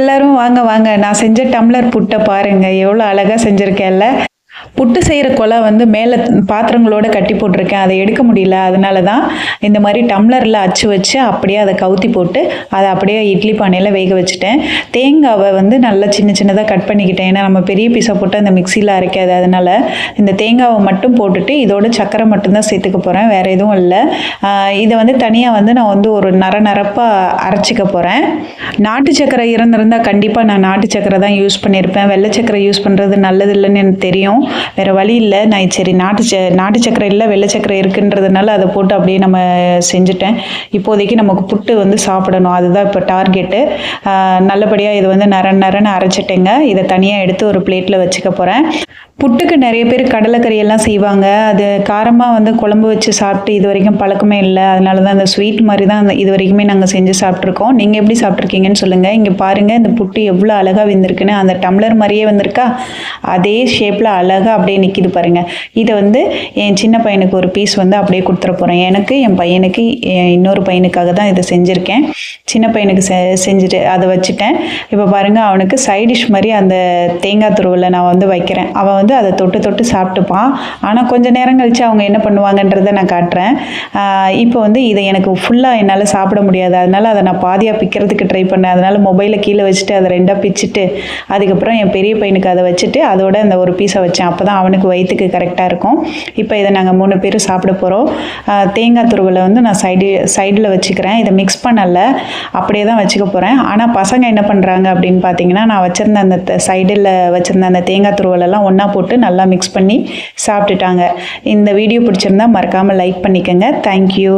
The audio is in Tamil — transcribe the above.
எல்லாரும் வாங்க வாங்க. நான் செஞ்ச டம்ளர் புட்டை பாருங்க. எவ்வளோ அழகாக செஞ்சுருக்கேன்ல. புட்டு செய்கிற கொலை வந்து மேலே பாத்திரங்களோட கட்டி போட்டிருக்கேன். அதை எடுக்க முடியல. அதனால தான் இந்த மாதிரி டம்ளரில் அச்சு வச்சு அப்படியே அதை கவுத்தி போட்டு அதை அப்படியே இட்லி பானையில் வேக வச்சுட்டேன். தேங்காவை வந்து நல்லா சின்ன சின்னதாக கட் பண்ணிக்கிட்டேன். ஏன்னா நம்ம பெரிய பீஸை போட்டு அந்த மிக்சியில் அரைக்காது. அதனால் இந்த தேங்காவை மட்டும் போட்டுட்டு இதோட சக்கரை மட்டும்தான் சேர்த்துக்க போகிறேன் வேறு எதுவும் இல்லை. இதை வந்து தனியாக வந்து நான் வந்து ஒரு நர நரப்பாக அரைச்சிக்க போகிறேன் நாட்டு சக்கரை இருந்திருந்தால் கண்டிப்பாக நான் நாட்டு சக்கரை தான் யூஸ் பண்ணியிருப்பேன். வெள்ளை சக்கரை யூஸ் பண்ணுறது நல்லது இல்லைன்னு எனக்கு தெரியும். வேறு வழி இல்லை. நான் சரி நாட்டு ச நாட்டு சக்கரை இல்லை வெள்ளை சக்கரை இருக்குன்றதுனால அதை போட்டு அப்படியே நம்ம செஞ்சுட்டேன். இப்போதைக்கு நமக்கு புட்டு வந்து சாப்பிடணும். அதுதான் இப்போ டார்கெட்டு நல்லபடியாக இது வந்து நர நரன்னு அரைச்சிட்டேங்க. இதை தனியாக எடுத்து ஒரு பிளேட்டில் வச்சுக்க போகிறேன் புட்டுக்கு நிறைய பேர் கடலைக்கறி எல்லாம் செய்வாங்க. அது காரமாக வந்து குழம்பு வச்சு சாப்பிட்டு இது வரைக்கும் பழக்கமே இல்லை. அதனால தான் அந்த ஸ்வீட் மாதிரி தான் அந்த இது வரைக்குமே நாங்கள் செஞ்சு சாப்பிட்ருக்கோம் நீங்கள் எப்படி சாப்பிட்ருக்கீங்கன்னு சொல்லுங்கள் இங்கே பாருங்கள் இந்த புட்டு எவ்வளோ அழகாக வந்திருக்குன்னு. அந்த டம்ளர் மாதிரியே வந்திருக்கா? அதே ஷேப்பில் அழகாக அப்படியே நிற்கிது பாருங்கள் இதை வந்து என் சின்ன பையனுக்கு ஒரு பீஸ் வந்து அப்படியே கொடுத்துட போகிறேன் எனக்கு என் பையனுக்கு என் இன்னொரு பையனுக்காக தான் இதை செஞ்சுருக்கேன். சின்ன பையனுக்கு செ செஞ்சுட்டு அதை வச்சுட்டேன். இப்போ பாருங்கள் அவனுக்கு சைடிஷ் மாதிரி அந்த தேங்காய் துருவில் நான் வந்து வைக்கிறேன். அவன் வந்து அதை தொட்டு தொட்டு சாப்பிட்டுப்பான். ஆனால் கொஞ்ச நேரம் கழித்து அவங்க என்ன பண்ணுவாங்கன்றதை நான் காட்டுறேன். இப்போ வந்து இதை எனக்கு ஃபுல்லாக என்னால் சாப்பிட முடியாது. அதனால் அதை நான் பாதியாக பிக்கிறதுக்கு ட்ரை பண்ணேன். அதனால் மொபைலை கீழே வச்சுட்டு அதை ரெண்டாக பிச்சுட்டு அதுக்கப்புறம் என் பெரிய பையனுக்கு அதை வச்சுட்டு அதோட அந்த ஒரு பீஸை வச்சேன். அப்போ தான் அவனுக்கு வயிற்றுக்கு கரெக்டாக இருக்கும். இப்போ இதை நாங்கள் மூணு பேரும் சாப்பிட போகிறோம் தேங்காய் துருவலை வந்து நான் சைடு சைடில் வச்சுக்கிறேன். இதை மிக்ஸ் பண்ணலை. அப்படியே தான் வச்சுக்க போகிறேன் ஆனால் பசங்க என்ன பண்ணுறாங்க அப்படின்னு பார்த்தீங்கன்னா நான் வச்சுருந்த அந்த சைடில் வச்சுருந்த அந்த தேங்காய் துருவலெல்லாம் ஒன்றா போட்டு போட்டு நல்லா மிக்ஸ் பண்ணி சாப்பிட்டுட்டாங்க. இந்த வீடியோ பிடிச்சிருந்தா மறக்காமல் லைக் பண்ணிக்கோங்க. தேங்க்யூ